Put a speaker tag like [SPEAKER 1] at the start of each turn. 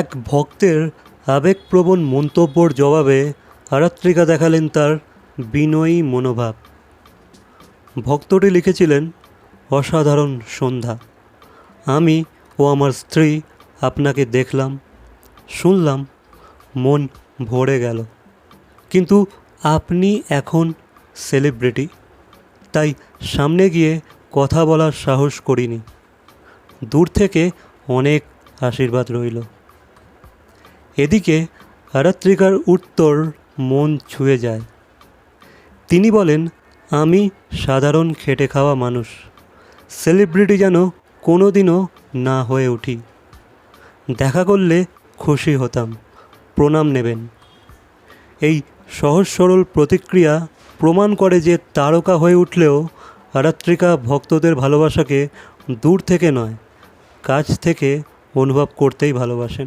[SPEAKER 1] এক ভক্তের আবেগপ্রবণ মন্তব্যর জবাবে আরাত্রিকা দেখালেন তার বিনয়ী মনোভাব। ভক্তটি লিখেছিলেন, অসাধারণ সন্ধ্যা। আমি ও আমার স্ত্রী আপনাকে দেখলাম, শুনলাম, মন ভরে গেল। কিন্তু আপনি এখন সেলিব্রিটি, তাই সামনে গিয়ে কথা বলার সাহস করিনি। দূর থেকে অনেক আশীর্বাদ রইল। এদিকে আরাত্রিকার উত্তর মন ছুঁয়ে যায়। তিনি বলেন, আমি সাধারণ খেটে খাওয়া মানুষ। সেলিব্রিটি যেন কোনো দিনও না হয়ে উঠি। দেখা করলে খুশি হতাম। প্রণাম নেবেন। এই সহজ সরল প্রতিক্রিয়া প্রমাণ করে যে তারকা হয়ে উঠলেও আরাত্রিকা ভক্তদের ভালোবাসাকে দূর থেকে নয়, কাছ থেকে অনুভব করতেই ভালোবাসেন।